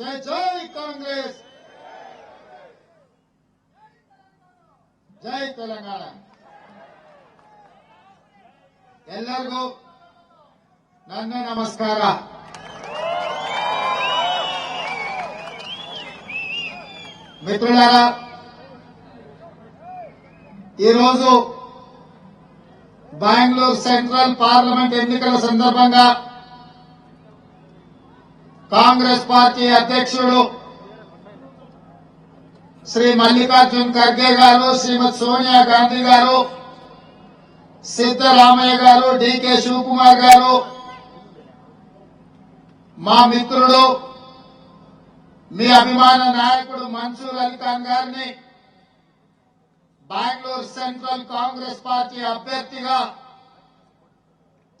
జై జై కాంగ్రెస్ జై తెలంగాణ ಎಲ್ಲರಿಗೂ ನನ್ನ ನಮಸ್ಕಾರ మిత్రులారా ఈరోజు బెంగళూరు సెంట్రల్ పార్లమెంట్ ఎన్నికల సందర్భంగా కాంగ్రెస్ పార్టీ అధ్యక్షుడు శ్రీ మల్లికార్జున్ ఖర్గే గారు శ్రీమతి సోనియా గాంధీ గారు సిద్దరామయ్య గారు డికే శివకుమార్ గారు మా మిత్రుడు మీ అభిమాన నాయకుడు మన్సూర్ అలీ ఖాన్ గారిని బెంగళూరు సెంట్రల్ కాంగ్రెస్ పార్టీ అభ్యర్థిగా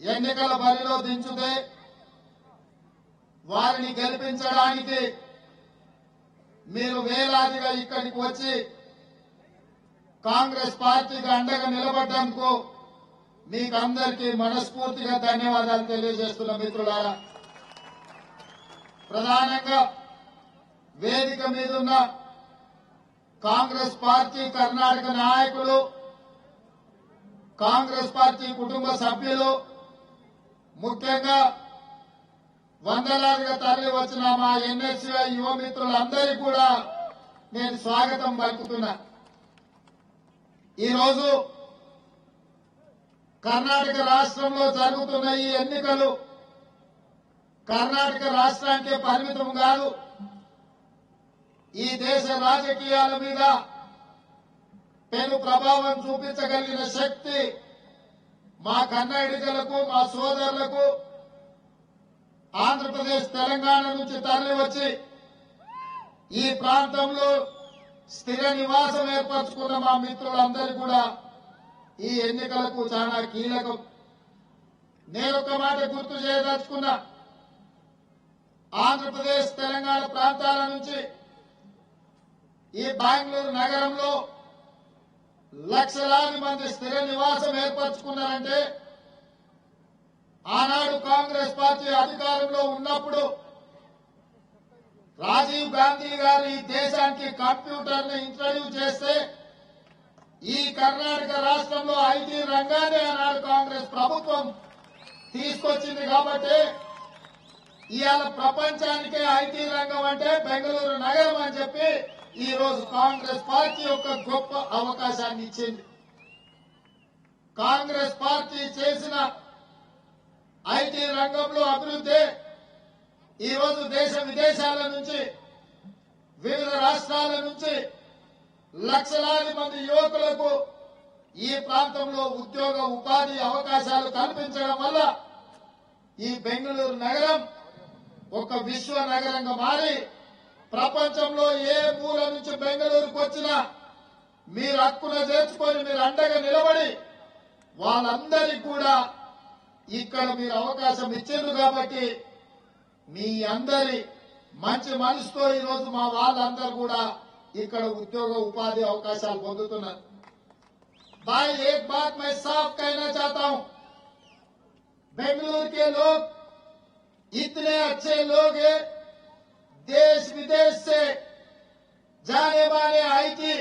ఎన్నికల బరిలో దించుతే వారిని గెలిపించడానికి మీరు వేలాదిగా ఇక్కడికి వచ్చి కాంగ్రెస్ పార్టీకి అండగా నిలబడ్డందుకు మీకు అందరికీ మనస్ఫూర్తిగా ధన్యవాదాలు తెలియజేస్తున్న మిత్రులారా. ప్రధానంగా వేదిక మీద ఉన్న కాంగ్రెస్ పార్టీ కర్ణాటక నాయకులు కాంగ్రెస్ పార్టీ కుటుంబ సభ్యులు ముఖ్యంగా వందలాదిగా తరలి వచ్చిన మా ఎన్ఎస్యుఐ యువ మిత్రులందరికీ కూడా నేను స్వాగతం పలుకుతున్నా. ఈరోజు కర్ణాటక రాష్ట్రంలో జరుగుతున్న ఈ ఎన్నికలు కర్ణాటక రాష్ట్రానికే పరిమితం కాదు ఈ దేశ రాజకీయాల మీద పెను ప్రభావం చూపించగలిగిన శక్తి మా కన్నడిగలకు మా సోదరులకు ఆంధ్రప్రదేశ్ తెలంగాణ నుంచి తరలి వచ్చి ఈ ప్రాంతంలో స్థిర నివాసం ఏర్పరచుకున్న మా మిత్రులందరూ కూడా ఈ ఎన్నికలకు చాలా కీలకం. నేను ఒక మాట గుర్తు చేయదలుచుకున్నా. ఆంధ్రప్రదేశ్ తెలంగాణ ప్రాంతాల నుంచి ఈ బెంగళూరు నగరంలో లక్షలాది మంది స్థిర నివాసం ఏర్పరచుకున్నారంటే ఆనాడు కాంగ్రెస్ పార్టీ అధికారంలో ఉన్నప్పుడు రాజీవ్ గాంధీ గారు ఈ దేశానికి కంప్యూటర్ని ఇంట్రడ్యూస్ చేస్తే ఈ కర్ణాటక రాష్ట్రంలో ఐటీ రంగాన్ని ఆనాడు కాంగ్రెస్ ప్రభుత్వం తీసుకొచ్చింది కాబట్టి ఇవాళ ప్రపంచానికే ఐటీ రంగం అంటే బెంగళూరు నగరం అని చెప్పి ఈ రోజు కాంగ్రెస్ పార్టీ ఒక గొప్ప అవకాశాన్ని ఇచ్చింది. కాంగ్రెస్ పార్టీ చేసిన ఐటీ రంగంలో అభివృద్ధి. ఈ దేశ విదేశాల నుంచి వివిధ రాష్ట్రాల నుంచి లక్షలాది మంది యువకులకు ఈ ప్రాంతంలో ఉద్యోగ ఉపాధి అవకాశాలు కల్పించడం వల్ల ఈ బెంగళూరు నగరం ఒక విశ్వ నగరంగా మారి ప్రపంచంలో ఏ మూల నుంచి బెంగళూరుకు వచ్చినా మీరు హక్కున చేర్చుకొని మీరు అండగా నిలబడి వాళ్ళందరికీ కూడా ఇక్కడ మీరు అవకాశం ఇచ్చిండ్రు కాబట్టి మీ అందరి మంచి మనసుతో ఈ రోజు మా వాళ్ళందరూ కూడా ఇక్కడ ఉద్యోగ ఉపాధి అవకాశాలు పొందుతున్నారు भाई एक बात मैं साफ कहना चाहता हूं बेंगलुरु के लोग इतने अच्छे लोग हैं देश विदेश से जाने वाले आईटी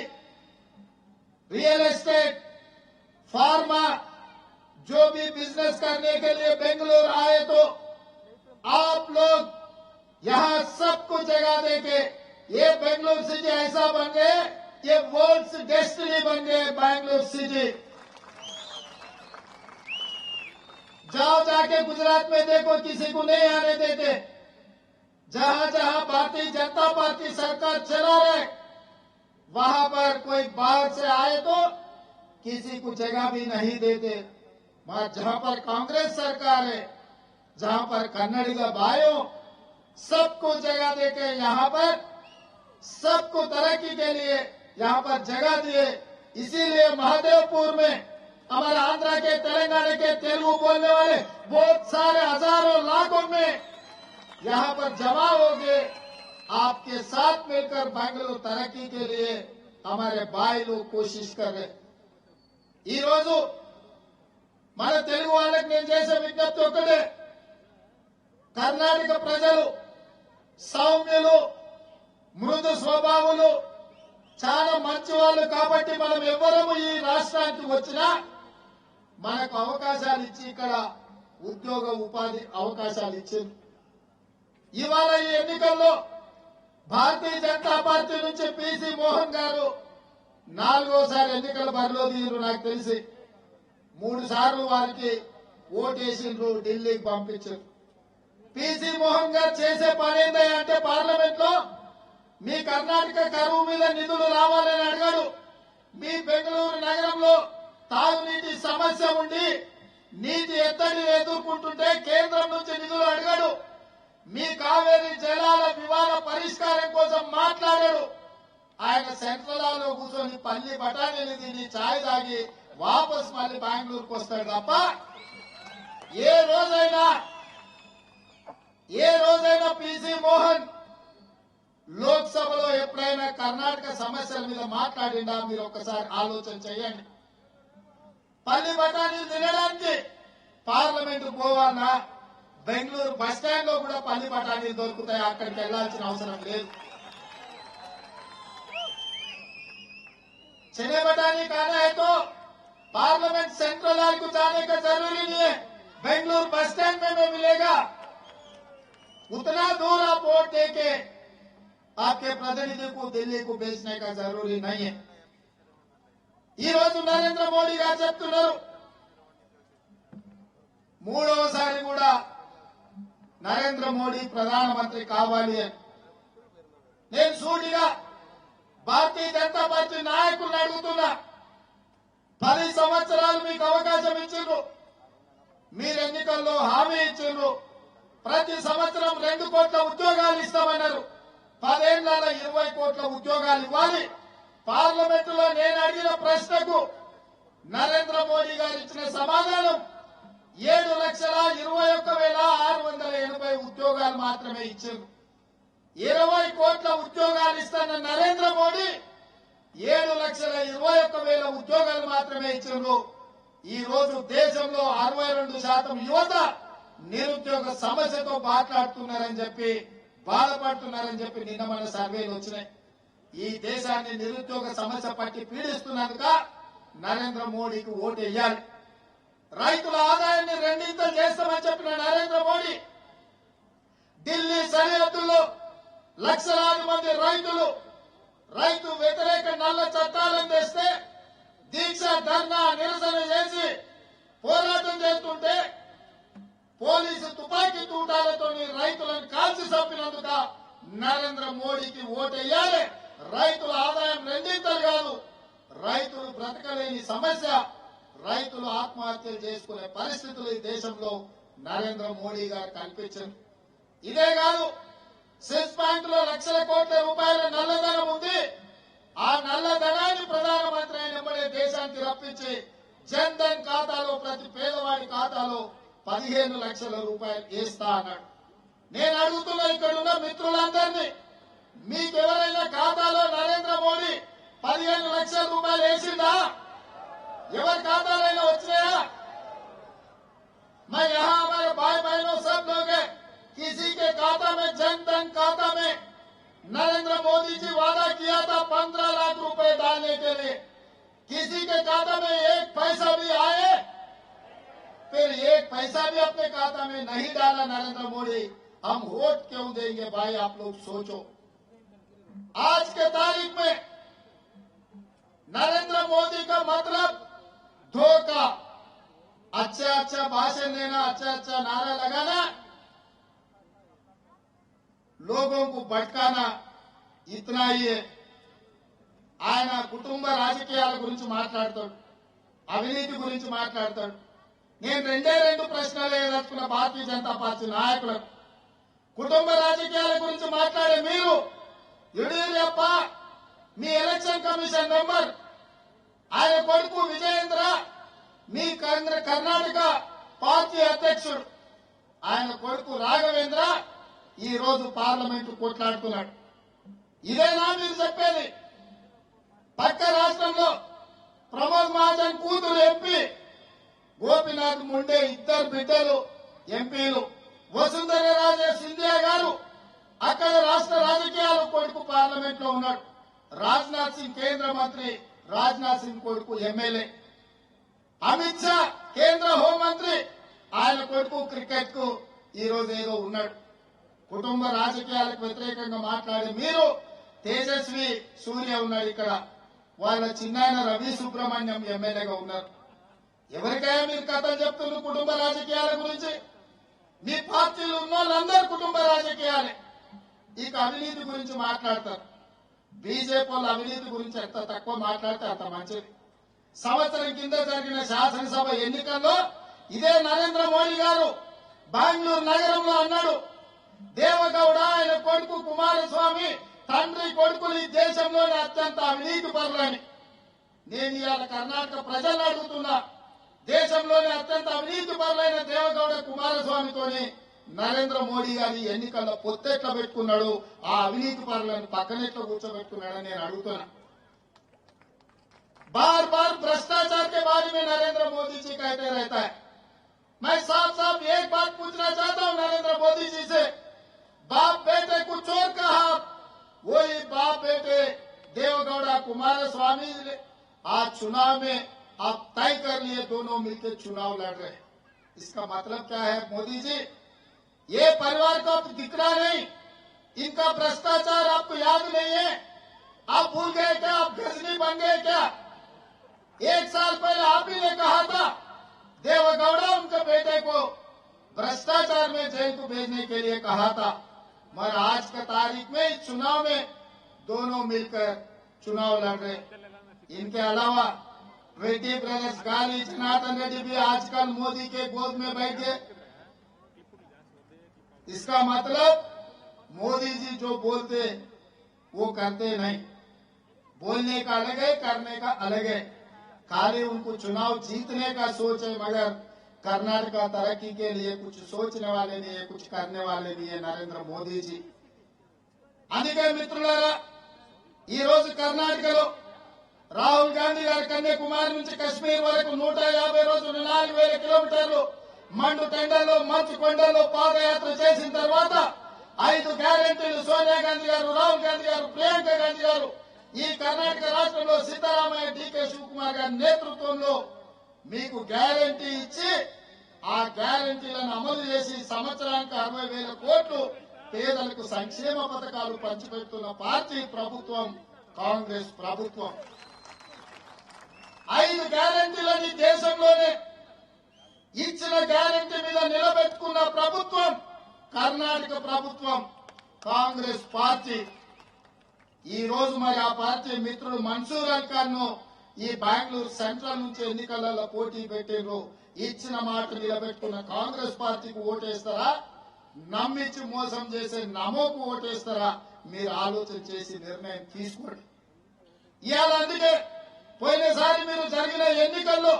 रियल एस्टेट फार्मा जो भी बिज़नेस करने के लिए बेंगलुरु आए तो आप लोग यहाँ सबको जगह देके ये बेंगलुरु सिटी ऐसा बन गए ये वर्ल्ड डेस्टिनी बन गए बैंगलोर सिटी जाओ जाके गुजरात में देखो, किसी को नहीं आने देते। जहाँ जहाँ भारतीय जनता पार्टी सरकार चला रहे, वहाँ पर कोई बाहर से आए तो किसी को जगह भी नहीं देते। जहाँ पर कांग्रेस सरकार है, जहाँ पर कन्नड़ी का भाइयों, सबको जगह देके यहाँ पर, सबको तरक्की के लिए यहाँ पर जगह दिए। इसीलिए महादेवपुर में हमारे आंध्र के, तेलंगाना के तेलुगु बोलने वाले बहुत सारे हज़ारों लाखों में यहाँ पर जमा हो गए। आपके साथ मिलकर बैंगलोर तरक्की के लिए हमारे भाई लोग कोशिश कर रहे रोज़ మన తెలుగు వాళ్ళకి నేను చేసే విజ్ఞప్తి ఒకటే కర్ణాటక ప్రజలు సౌమ్యులు మృదు స్వభావులు చాలా మంచి వాళ్ళు కాబట్టి మనం ఎవరము ఈ రాష్ట్రానికి వచ్చినా మనకు అవకాశాలు ఇచ్చి ఇక్కడ ఉద్యోగ ఉపాధి అవకాశాలు ఇచ్చింది. ఇవాళ ఈ ఎన్నికల్లో భారతీయ జనతా పార్టీ నుంచి పిసి మోహన్ గారు నాలుగోసారి ఎన్నికల బరిలో దిగారు నాకు తెలిసి మూడు సార్లు వారికి ఓటేసిండ్రు ఢిల్లీకి పంపించారు పిసి మోహన్ గారు చేసే పని ఏంటంటే పార్లమెంట్లో మీ కర్ణాటక కరువు మీద నిధులు రావాలని అడిగాడు. మీ బెంగళూరు నగరంలో తాగునీటి సమస్య ఉండి నీటి ఎత్తడిని ఎదుర్కొంటుంటే కేంద్రం నుంచి నిధులు అడిగాడు. మీ కావేరీ జలాల వివాద పరిష్కారం కోసం మాట్లాడాడు ఆయన సెంట్రల్లో కూర్చొని పల్లి బఠానీలు తిని ఛాయ్ తాగి వాపస్ మళ్ళీ బెంగళూరుకు వస్తాడు తప్ప ఏ రోజైనా ఏ రోజైనా పిసి మోహన్ లోక్సభలో ఎప్పుడైనా కర్ణాటక సమస్యల మీద మాట్లాడిందా మీరు ఒకసారి ఆలోచన చేయండి. పల్లి బఠానీలు తినడానికి పార్లమెంట్ పోవాలన్నా బెంగళూరు బస్ స్టాండ్లో కూడా పల్లి బఠానీలు దొరుకుతాయి? అక్కడికి వెళ్ళాల్సిన అవసరం లేదు. చెన్నై బఠానీ కాదా అయితే पार्लियामेंट सेंट्रल हॉल को जाने का जरूरी नहीं है बेंगलुरु बस स्टैंड में, में मिलेगा उतना दूर आप वोट देके आपके प्रतिनिधि को दिल्ली को भेजने का जरूरी नहीं है ఈ రోజు నరేంద్ర మోడీ గారు చెప్తున్నారు మూడవసారి కూడా నరేంద్ర మోడీ ప్రధానమంత్రి కావాలి అని నేను సూటిగా భారతీయ జనతా పార్టీ నాయకులను అడుగుతున్నా పది సంవత్సరాలు మీకు అవకాశం ఇచ్చిండ్రు. మీరు ఎన్నికల్లో హామీ ఇచ్చిండ్రు. ప్రతి సంవత్సరం రెండు కోట్ల ఉద్యోగాలు ఇస్తామన్నారు. పదేళ్ళ ఇరవై కోట్ల ఉద్యోగాలు ఇవ్వాలి. పార్లమెంట్లో నేను అడిగిన ప్రశ్నకు నరేంద్ర మోడీ గారు ఇచ్చిన సమాధానం ఏడు లక్షల ఇరవై ఒక్క వేల ఆరు వందల ఎనభై ఉద్యోగాలు మాత్రమే ఇచ్చారు ఇరవై కోట్ల ఉద్యోగాలు ఇస్తున్న నరేంద్ర మోడీ ఏడు లక్షల ఇరవై ఒక్క వేల ఉద్యోగాలు మాత్రమే ఇచ్చారు ఈ రోజు దేశంలో అరవై రెండు శాతం యువత నిరుద్యోగ సమస్యతో మాట్లాడుతున్నారని చెప్పి బాధపడుతున్నారని చెప్పి నిన్న మన సర్వేలు వచ్చినాయి. ఈ దేశాన్ని నిరుద్యోగ సమస్య పట్టి పీడిస్తున్నందుక నరేంద్ర మోడీకి ఓటు వేయాలి. రైతుల ఆదాయాన్ని రెండింతలు చేస్తామని చెప్పిన నరేంద్ర మోడీ ఢిల్లీ సరిహద్దుల్లో లక్షలాది మంది రైతులు రైతు వ్యతిరేక నల్ల చట్టాలను తెస్తే దీక్ష ధర్నా నిరసన చేసి పోరాటం చేస్తుంటే పోలీసు తుపాకీ తూటాలతో రైతులను కాల్చి చంపినందుక నరేంద్ర మోడీకి ఓటేయాలి. రైతుల ఆదాయం రెండింతలు కాదు రైతులు బ్రతకలేని సమస్య రైతులు ఆత్మహత్యలు చేసుకునే పరిస్థితులు ఈ దేశంలో నరేంద్ర మోడీ గారు కల్పించింది ఇదే కాదు స్విస్ బ్యాంక్ లో లక్షల కోట్ల రూపాయల నల్లధనం ఉంది ఆ నల్లధనాన్ని ప్రధానమంత్రి అయిన వెంబడే దేశానికి రప్పించి జన్ ధన్ ఖాతాలో ప్రతి పేదవాడి ఖాతాలో పదిహేను లక్షల రూపాయలు వేస్తా అన్నాడు నేను అడుగుతున్న ఇక్కడ ఉన్న మిత్రులందరినీ మీకెవరైనా ఖాతాలో నరేంద్ర మోడీ పదిహేను లక్షల రూపాయలు వేసిందా ఎవరి ఖాతాలైనా వచ్చినాయా मैं यहाँ हमारे भाई बहनों सब लोग हैं किसी के खाता में जन धन खाता में नरेंद्र मोदी जी वादा किया था पंद्रह लाख रुपए डालने के लिए। किसी के खाता में एक पैसा भी आए, फिर एक पैसा भी अपने खाता में नहीं डाला नरेंद्र मोदी। हम वोट क्यों देंगे भाई, आप लोग सोचो। आज के तारीख में नरेंद्र मोदी का मतलब धोखा। अच्छा अच्छा भाषण देना अच्छा अच्छा नारा लगाना लोगों को भटकाना इतना ही है ఆయన కుటుంబ రాజకీయాల గురించి మాట్లాడతాడు అవినీతి గురించి మాట్లాడతాడు నేను రెండే రెండు ప్రశ్నలు వేదలుచుకున్న భారతీయ జనతా పార్టీ నాయకులకు కుటుంబ రాజకీయాల గురించి మాట్లాడే మీరు యడియూరప్ప మీ ఎలక్షన్ కమిషన్ మెంబర్ ఆయన కొడుకు విజయేంద్ర మీ కర్ణ- కర్ణాటక పార్టీ అధ్యక్షుడు ఆయన కొడుకు రాఘవేంద్ర ఈ రోజు పార్లమెంట్ కొట్లాడుతున్నాడు ఇదేనా మీరు చెప్పేది. పక్క రాష్ట్రంలో ప్రమోద్ మహాజన్ కూతురు ఎంపీ గోపినాథ్ ముండే ఇద్దరు బిడ్డలు ఎంపీలు వసుంధర రాజే సింధియా గారు అక్కడ రాష్ట్ర రాజకీయాలు కొడుకు పార్లమెంట్లో ఉన్నాడు. రాజ్నాథ్ సింగ్ కేంద్ర మంత్రి రాజ్నాథ్ సింగ్ కొడుకు ఎమ్మెల్యే. అమిత్ షా కేంద్ర హోంమంత్రి ఆయన కొడుకు క్రికెట్కు ఈ రోజు ఏదో ఉన్నాడు. కుటుంబ రాజకీయాలకు వ్యతిరేకంగా మాట్లాడే మీరు తేజస్వి సూర్య ఉన్నారు ఇక్కడ. వాళ్ళ చిన్నాయన రవి సుబ్రహ్మణ్యం ఎమ్మెల్యేగా ఉన్నారు. ఎవరికైనా మీరు కథలు చెప్తున్నారు కుటుంబ రాజకీయాల గురించి? మీ పార్టీలు ఉన్న వాళ్ళందరూ కుటుంబ రాజకీయాలే. ఇక అవినీతి గురించి మాట్లాడతారు. బీజేపీ వాళ్ళు అవినీతి గురించి ఎంత తక్కువ మాట్లాడితే అంత మంచిది. సంవత్సరం కింద జరిగిన శాసనసభ ఎన్నికల్లో ఇదే నరేంద్ర మోడీ గారు బెంగళూరు నగరంలో అన్నాడు దేవగౌడ ఆయన కొడుకు కుమారస్వామి తండ్రి కొడుకులు ఈ దేశంలోనే అత్యంత అవినీతి పరులని నేను ఇవాళ కర్ణాటక ప్రజలను అడుగుతున్నా దేశంలోనే అత్యంత అవినీతి పరులైన దేవగౌడ కుమారస్వామితోని నరేంద్ర మోడీ గారి ఎన్నికల్లో పొత్తెట్లా పెట్టుకున్నాడు ఆ అవినీతి పరులను పక్కనెట్లా కూర్చోబెట్టుకున్నాడని నేను అడుగుతున్నా बार बार भ्रष्टाचार के बारे में नरेंद्र मोदी जी कहते रहता है मैं साफ साफ एक बात पूछना चाहता हूं नरेंद्र मोदी जी से बाप बेटे कुछ और कहा। वही बाप बेटे देवगौड़ा कुमार स्वामी आज चुनाव में आप तय कर लिए, दोनों मिलकर चुनाव लड़ रहे इसका मतलब क्या है मोदी जी? ये परिवार को अब दिख रहा नहीं। इनका भ्रष्टाचार आपको याद नहीं है? आप भूल गए क्या? आप गजनी बन गए क्या? एक साल पहले आप ही ने कहा था, देवगौड़ा उनके बेटे को भ्रष्टाचार में जेल को भेजने के लिए कहा था। मगर आज का तारीख में इस चुनाव में दोनों मिलकर चुनाव लड़ रहे इनके अलावा रेड्डी ब्रदर्स गाली, जनार्दन रेड्डी भी आजकल मोदी के गोद में बैठ गए। इसका मतलब मोदी जी जो बोलते वो करते नहीं। बोलने का अलग है, करने का अलग है। खाली उनको चुनाव जीतने का सोच है, मगर कर्नाटका तरक्की के लिए कुछ सोचने वाले नहीं है कुछ करने वाले नहीं है नरेंद्र मोदी जी అందుకే మిత్రులారా ఈ రోజు కర్ణాటకలో రాహుల్ గాంధీ గారి కన్యాకుమారి నుంచి కశ్మీర్ వరకు నూట యాభై రోజులు నాలుగు వేల కిలోమీటర్లు మండు టెండల్లో మంచు కొండల్లో పాదయాత్ర చేసిన తర్వాత ఐదు గ్యారెంటీలు సోనియా గాంధీ గారు రాహుల్ గాంధీ గారు ప్రియాంక గాంధీ గారు ఈ కర్ణాటక రాష్ట్రంలో సిద్దరామయ్య డీకే శివకుమార్ గారి నేతృత్వంలో మీకు గ్యారంటీ ఇచ్చి ఆ గ్యారంటీలను అమలు చేసి సంవత్సరానికి అరవై వేల కోట్లు పేదలకు సంక్షేమ పథకాలు పంచిపెడుతున్న పార్టీ ప్రభుత్వం కాంగ్రెస్ ప్రభుత్వం. ఐదు గ్యారంటీలని దేశంలోనే ఇచ్చిన గ్యారంటీ మీద నిలబెట్టుకున్న ప్రభుత్వం కర్ణాటక ప్రభుత్వం కాంగ్రెస్ పార్టీ. ఈ రోజు మరి ఆ పార్టీ మిత్రుడు మన్సూర్ అల్ను ఈ బెంగళూరు సెంట్రల్ నుంచి ఎన్నికలలో పోటీ పెట్టిండ్రు ఇచ్చిన మాట నిలబెట్టుకున్న కాంగ్రెస్ పార్టీకి ఓటేస్తారా? నమ్మించి మోసం చేసే నమోకు ఓటేస్తారా? మీరు ఆలోచన చేసి నిర్ణయం తీసుకోండి. ఇవాళ అందుకే పోయినసారి మీరు జరిగిన ఎన్నికల్లో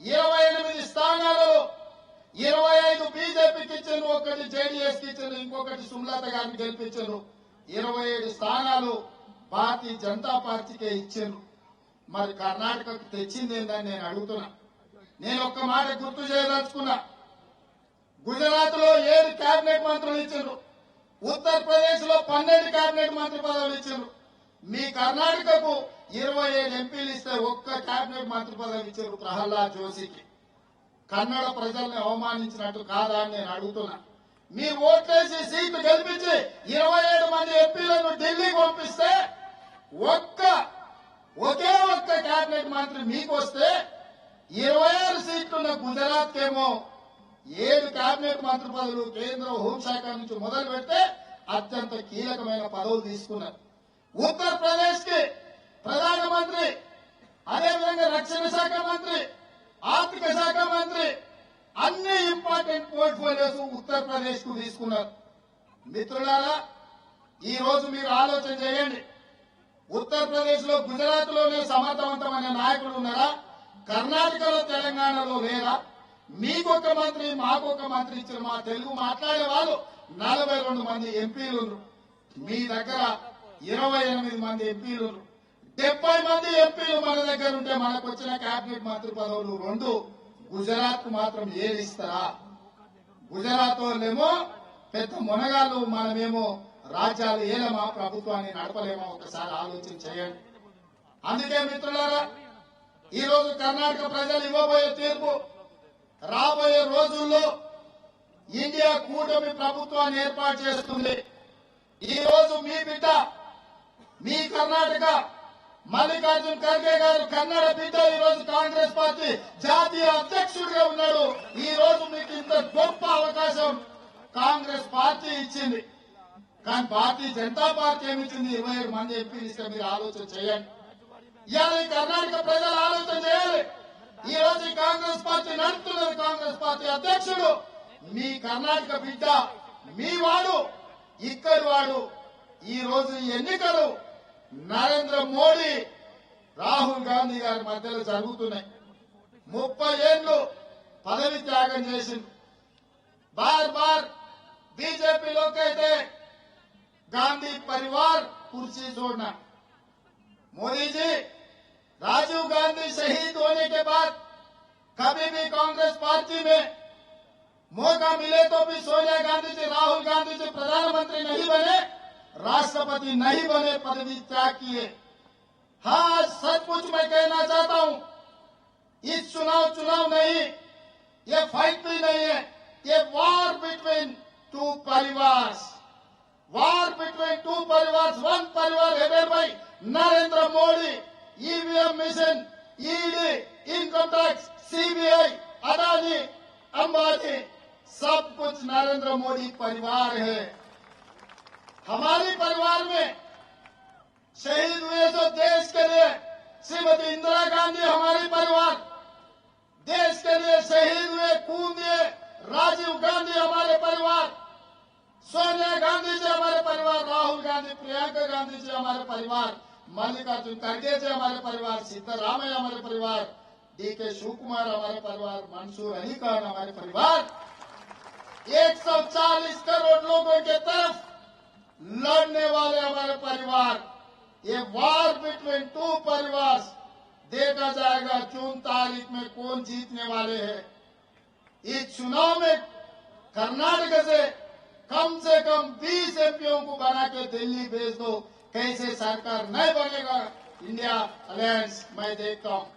ఇరవై ఎనిమిది స్థానాలలో ఇరవై ఐదు బీజేపీకి ఇచ్చారు ఒకటి జేడీఎస్కి ఇచ్చారు ఇంకొకటి సుమలత గారిని గెలిపించారు ఇరవై ఏడు స్థానాలు భారతీయ జనతా పార్టీకే ఇచ్చారు మరి కర్ణాటకకు తెచ్చింది ఏందని నేను అడుగుతున్నా. నేను ఒక్క మాట గుర్తు చేయదలుచుకున్నా. గుజరాత్లో ఏడు కేబినెట్ మంత్రులు ఇచ్చారు ఉత్తరప్రదేశ్లో పన్నెండు కేబినెట్ మంత్రి పదవులు ఇచ్చారు మీ కర్ణాటకకు ఇరవై ఏడు ఎంపీలు ఇస్తే ఒక్క కేబినెట్ మంత్రి పదవి ఇచ్చారు ప్రహ్లాద్ జోషికి. కన్నడ ప్రజల్ని అవమానించినట్టు కాదా అని నేను అడుగుతున్నా. మీ ఓట్లేసి సీట్లు గెలిపించి ఇరవై ఏడు మంది ఎంపీలను ఢిల్లీకి పంపిస్తే ఒక్క ఒకే ఒక్క క్యాబినెట్ మంత్రి మీకు వస్తే ఇరవై ఆరు సీట్లున్న గుజరాత్ కేమో ఏడు కేబినెట్ మంత్రి పదవులు కేంద్ర హోంశాఖ నుంచి మొదలు పెడితే అత్యంత కీలకమైన పదవులు తీసుకున్నారు. ఉత్తరప్రదేశ్కి ప్రధానమంత్రి అదేవిధంగా రక్షణ శాఖ మంత్రి ఆర్థిక శాఖ మంత్రి అన్ని ఇంపార్టెంట్ పోర్ట్ఫోలియోస్ ఉత్తరప్రదేశ్కు తీసుకున్నారు. మిత్రులారా ఈ రోజు మీరు ఆలోచన చేయండి. ఉత్తరప్రదేశ్లో గుజరాత్లోనే సమర్థవంతమైన నాయకులు ఉన్నారా? కర్ణాటకలో తెలంగాణలో లేరా? మీకొక మంత్రి మాకొక మంత్రి ఇచ్చిన మా తెలుగు మాట్లాడే వాళ్ళు నలభై రెండు మంది ఎంపీలు మీ దగ్గర ఇరవై ఎనిమిది మంది ఎంపీలు డెబ్బై మంది ఎంపీలు మన దగ్గర ఉంటే మనకు వచ్చిన కేబినెట్ మంత్రి పదవులు రెండు గుజరాత్ మాత్రం ఏది ఇస్తారా? గుజరాత్ వాళ్ళేమో పెద్ద మునగాళ్ళు మనమేమో రాజ్యాలు ఏలమా ప్రభుత్వాన్ని నడపలేమా ఒకసారి ఆలోచన చేయండి. అందుకే మిత్రులారా ఈ రోజు కర్ణాటక ప్రజలు ఇవ్వబోయే తీర్పు రాబోయే రోజుల్లో ఇండియా కూటమి ప్రభుత్వాన్ని ఏర్పాటు చేస్తుంది. ఈ రోజు మీ బిడ్డ మీ కర్ణాటక మల్లికార్జున్ ఖర్గే గారు కన్నడ బిడ్డ ఈ రోజు కాంగ్రెస్ పార్టీ జాతీయ అధ్యక్షుడిగా ఉన్నాడు. ఈ రోజు మీకు ఇంత గొప్ప అవకాశం కాంగ్రెస్ పార్టీ ఇచ్చింది. కానీ భారతీయ జనతా పార్టీ ఏమిచ్చింది? ఇరవై ఏడు మంది ఎంపీలు మీరు ఆలోచన చేయండి. ఇవాళ కర్ణాటక ప్రజలు ఆలోచన చేయాలి. ఈ రోజు కాంగ్రెస్ పార్టీ నడుపుతున్నది కాంగ్రెస్ పార్టీ అధ్యక్షుడు. మీ కర్ణాటక బిడ్డ మీ వాడు ఇక్కడి వాడు ఈ రోజు ఎన్నికలు నరేంద్ర మోడీ రాహుల్ గాంధీ గారి మధ్యలో జరుగుతున్నాయి. ముప్పై ఏళ్ళు పదవి త్యాగం చేసింది బార్ బార్ బీజేపీలోకి అయితే गांधी परिवार कुर्सी छोड़ना मोदी जी राजीव गांधी शहीद होने के बाद कभी भी कांग्रेस पार्टी में मौका मिले तो भी सोनिया गांधी जी, राहुल गांधी जी प्रधानमंत्री नहीं बने, राष्ट्रपति नहीं बने, पदवी त्याग किए। हाँ सचमुच मैं कहना चाहता हूँ, इस चुनाव चुनाव नहीं, ये फाइट भी नहीं है, ये वॉर बिटवीन टू परिवार। वॉर बिटवीन टू परिवार वन परिवार headed by Narendra Modi EVM mission ED income tax CBI Adani Ambani सब कुछ नरेंद्र मोदी परिवार है। हमारे परिवार में शहीद हुए जो देश के लिए, श्रीमती इंदिरा गांधी हमारे परिवार, देश के लिए शहीद हुए खून दिए राजीव गांधी हमारे परिवार। सोनिया गांधी जी हमारे परिवार, राहुल गांधी, प्रियंका गांधी जी हमारे परिवार, मल्लिकार्जुन खड़गे जी हमारे परिवार सिद्धरामैया हमारे परिवार डी के शिव कुमार हमारे परिवार, मंसूर अली खान हमारे परिवार। 140 करोड़ लोगों के तरफ़ लड़ने वाले हमारे परिवार। ये वार बिटवीन टू परिवार। देखा जाएगा जून तारीख में कौन जीतने वाले हैं। इस चुनाव में कर्नाटक से कम से कम 20 एमपीओ को बना के दिल्ली भेज दो कैसे सरकार नहीं बनेगा इंडिया अलायंस मैं देखता हूं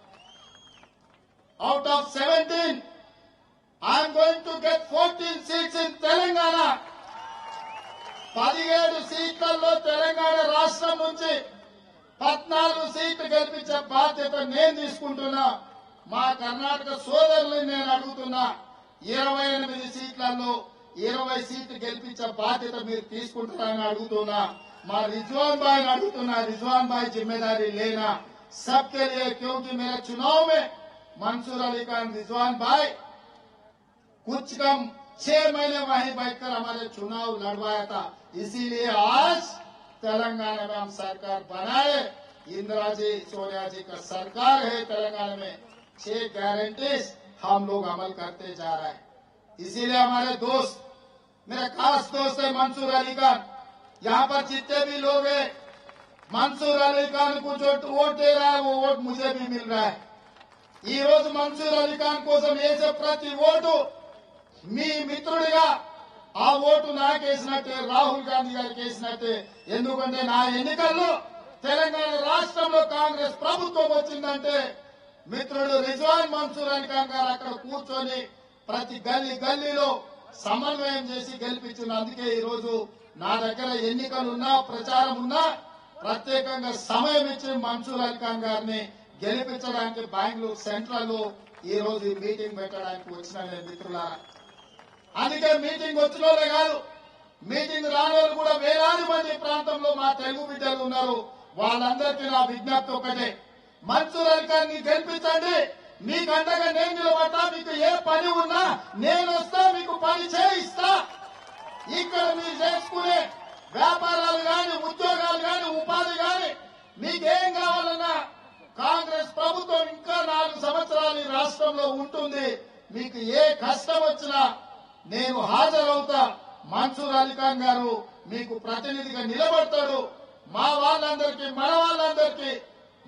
out of 17 I am going to get 14 seats in Telangana పదిహేడు సీట్లలో తెలంగాణ రాష్ట్రం నుంచి పద్నాలుగు సీట్లు గెలిపించే బాధ్యత నేను తీసుకుంటున్నా మా కర్ణాటక సోదరులు నేను అడుగుతున్నా ఇరవై ఎనిమిది సీట్లలో ఇరవై సీట్లు గెలిపించే బాధ్యత మీరు తీసుకుంటారని అడుగుతున్నా మా रिजवान भाई अड़ुतना रिजवान भाई जिम्मेदारी लेना सबके लिए क्योंकि मेरे चुनाव में मंसूर अली खान रिजवान भाई कुछ कम छह महीने वहीं बैठकर हमारे चुनाव लड़वाया था इसीलिए आज तेलंगाना में हम सरकार बनाए इंदिरा जी सोनिया जी का सरकार है तेलंगाना में छह गारंटीज हम लोग अमल करते जा रहे हैं इसीलिए हमारे दोस्त मेरे खास दोस्त है मंसूर अली खान यहाँ पर जितने भी लोग हैं मंसूर अली खान को जो वोट दे रहा है वो वोट मुझे भी मिल रहा है ఈ రోజు మన్సూర్ అలీ ఖాన్ కోసం వేసే ప్రతి ఓటు మీ మిత్రుడిగా ఆ ఓటు నాకేసినట్టే రాహుల్ గాంధీ గారికి వేసినట్టే ఎందుకంటే నా ఎన్నికల్లో తెలంగాణ రాష్ట్రంలో కాంగ్రెస్ ప్రభుత్వం వచ్చిందంటే మిత్రుడు రిజ్వాన్ మన్సూర్ అలీ ఖాన్ గారు అక్కడ కూర్చొని ప్రతి గల్లీ గల్లీలో సమన్వయం చేసి గెలిపించిన అందుకే ఈ రోజు నా దగ్గర ఎన్నికలున్నా ప్రచారం ఉన్నా ప్రత్యేకంగా సమయం ఇచ్చి మన్సూర్ అలీ ఖాన్ గారిని గెలిపించడానికి బెంగళూరు సెంట్రల్లో ఈ రోజు ఈ మీటింగ్ పెట్టడానికి వచ్చిన మిత్రులారా. అందుకే మీటింగ్ వచ్చిన కాదు మీటింగ్ రాని కూడా వేలాది మంది ప్రాంతంలో మా తెలుగు బిడ్డలు ఉన్నారు. వాళ్ళందరికీ నా విజ్ఞప్తి ఒకటే మన్సూర్ అలీ ఖాన్ని గెలిపించండి. మీకు అండగా నేను నిలబడతా మీకు ఏ పని ఉన్నా నేను వస్తా మీకు పని చేయిస్తా. ఇక్కడ మీరు చేసుకునే వ్యాపారాలు కానీ ఉద్యోగాలు కానీ ఉపాధి కానీ మీకేం కావాలన్నా కాంగ్రెస్ ప్రభుత్వం ఇంకా నాలుగు సంవత్సరాలు ఈ రాష్ట్రంలో ఉంటుంది. మీకు ఏ కష్టం వచ్చినా నేను హాజరవుతా. మన్సూర్ అలీఖాన్ గారు మీకు ప్రతినిధిగా నిలబడతాడు. మా వాళ్ళందరికీ మన వాళ్ళందరికీ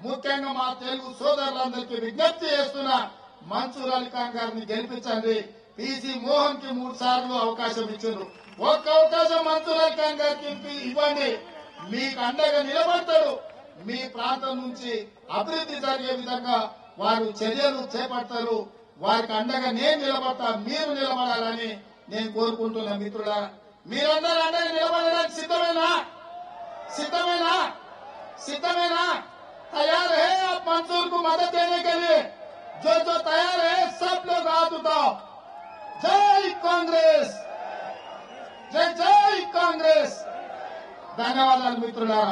ముఖ్యంగా మా తెలుగు సోదరులందరికీ విజ్ఞప్తి చేస్తున్నా మన్సూర్ అలీఖాన్ గారిని గెలిపించండి. పీసీ మోహన్కి మూడు సార్లు అవకాశం ఇచ్చారు ఒక్క అవకాశం మంత్రుల గారికి ఇవ్వండి. మీకు అండగా నిలబడతాడు. మీ ప్రాంతం నుంచి అభివృద్ధి జరిగే విధంగా వారు చర్యలు చేపడతారు. వారికి అండగా నేను నిలబడతా మీరు నిలబడాలని నేను కోరుకుంటున్నా మిత్రుల మీరందరూ అండగా నిలబడడానికి సిద్ధమేనా? సిద్ధమేనా? సిద్ధమేనా? तैयार है आप मंसूर को मदद देने के लिए जो जो तैयार है सब लोग हाथ उठाओ जय कांग्रेस జై జై కాంగ్రెస్ ధన్యవాదాలు మిత్రులారా